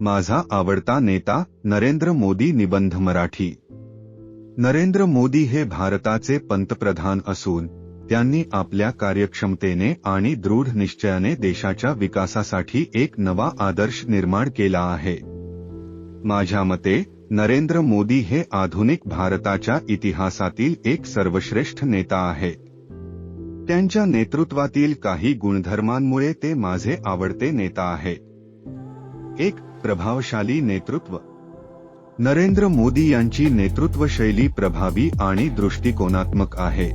माझा आवडता नेता नरेंद्र मोदी निबंध मराठी. नरेंद्र मोदी हे भारताचे पंतप्रधान असून त्यांनी आपल्या कार्यक्षमतेने आणि दृढ निश्चयाने देशाच्या विकासासाठी एक नवा आदर्श निर्माण केला आहे. माझ्या मते नरेंद्र मोदी हे आधुनिक भारताच्या इतिहासातील एक सर्वश्रेष्ठ नेता आहे. त्यांच्या नेतृत्वातील काही गुणधर्मांमुळे ते माझे आवडते नेता आहे. एक प्रभावशाली नेतृत्व. नरेंद्र मोदी यांची नेतृत्व शैली प्रभावी आणि दृष्टिकोनात्मक आहे.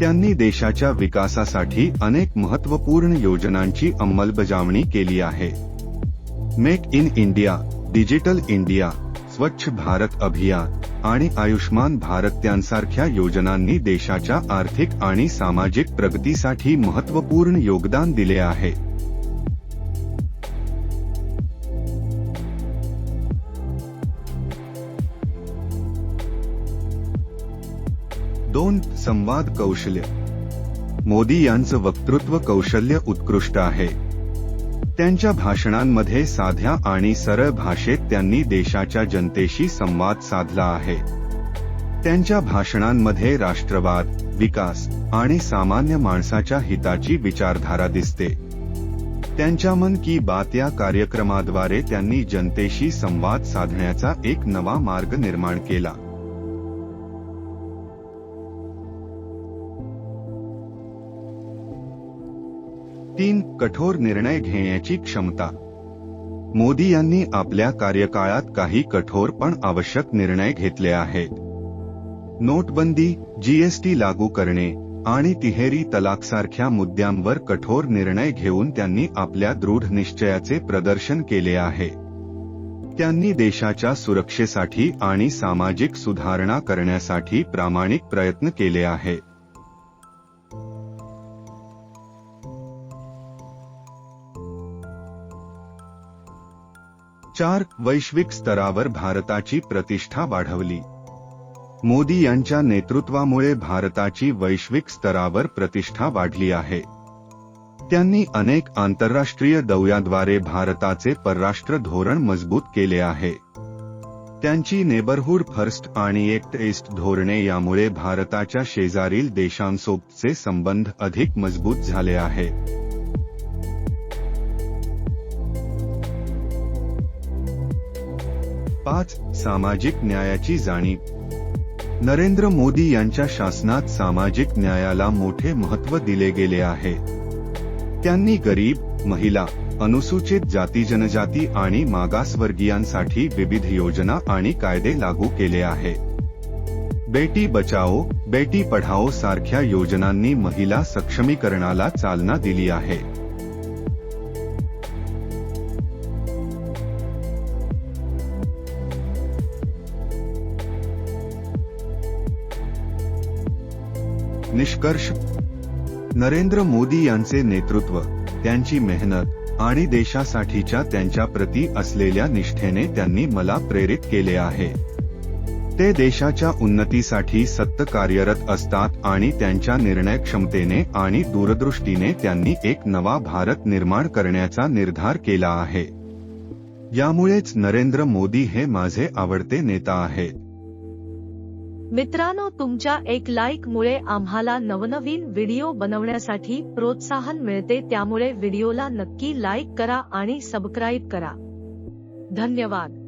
त्यांनी देशाच्या विकासासाठी अनेक महत्त्वपूर्ण योजनांची अंमलबजावणी केली आहे. Make in India, digital India, Swachh Bharat Abhiyan आणि आयुष्मान भारत यांसारख्या योजनांनी देशाच्या आर्थिक आणि सामाजिक प्रगतीसाठी महत्त्वपूर्ण योगदान दिले आहे. दोन संवाद कौशल्य. मोदी यांचं वक्तृत्व कौशल्य उत्कृष्ट आहे. त्यांच्या भाषणांमध्ये साध्या आणि सरळ भाषेत त्यांनी देशाच्या जनतेशी संवाद साधला आहे. त्यांच्या भाषणांमध्ये राष्ट्रवाद विकास आणि सामान्य माणसाच्या हिताची विचारधारा दिसते. त्यांच्या मन की बात या कार्यक्रमाद्वारे त्यांनी जनतेशी संवाद साधण्याचा एक नवा मार्ग निर्माण केला. तीन कठोर निर्णय घेण्याची क्षमता. मोदी यांनी आपल्या कार्यकाळात काही कठोर पण आवश्यक निर्णय घेतले आहेत. नोटबंदी जीएसटी लागू करणे आणि तिहेरी तलाक सारख्या मुद्द्यांवर कठोर निर्णय घेऊन त्यांनी आपल्या दृढ निश्चयाचे प्रदर्शन केले आहे. त्यांनी देशाच्या सुरक्षेसाठी आणि सामाजिक सुधारणा करण्यासाठी प्रामाणिक प्रयत्न केले आहे चार वैश्विक स्तरावर भारताची प्रतिष्ठा वाढवली. मोदी यांच्या नेतृत्वामुळे भारताची वैश्विक स्तरावर प्रतिष्ठा वाढली आहे. त्यांनी अनेक आंतरराष्ट्रीय दौऱ्याद्वारे भारताचे परराष्ट्र धोरण मजबूत केले आहे. त्यांची नेबरहूड फर्स्ट आणि एक्ट इस्ट धोरणे यामुळे भारताच्या शेजारील देशांसोबतचे संबंध अधिक मजबूत झाले आहे. पाच सामाजिक न्यायाची जाणीव. नरेंद्र मोदी यांच्या शासनात सामाजिक न्यायाला मोठे महत्त्व दिले गेले आहे. त्यांनी गरीब महिला अनुसूचित जाती जनजाती आणि मागासवर्गीयांसाठी विविध योजना आणि कायदे लागू केले आहे. बेटी बचाओ बेटी पढाओ सारख्या योजनांनी महिला सक्षमीकरणाला चालना दिली आहे. निष्कर्ष. नरेंद्र मोदी यांचे नेतृत्व त्यांची मेहनत आणि देशासाठीच्या त्यांच्या प्रती असलेल्या निष्ठेने त्यांनी मला प्रेरित केले आहे. ते देशाच्या उन्नतीसाठी सत्त कार्यरत असतात आणि त्यांच्या निर्णय क्षमतेने आणि दूरदृष्टीने त्यांनी एक नवा भारत निर्माण करण्याचा निर्धार केला आहे. यामुळेच नरेंद्र मोदी हे माझे आवडते नेता आहेत. मित्रांनो तुमच्या एक लाईक मुळे आम्हाला नवनवीन व्हिडिओ बनवण्यासाठी प्रोत्साहन मिळते त्यामुळे व्हिडिओला नक्की लाईक करा आणि सबस्क्राईब करा. धन्यवाद.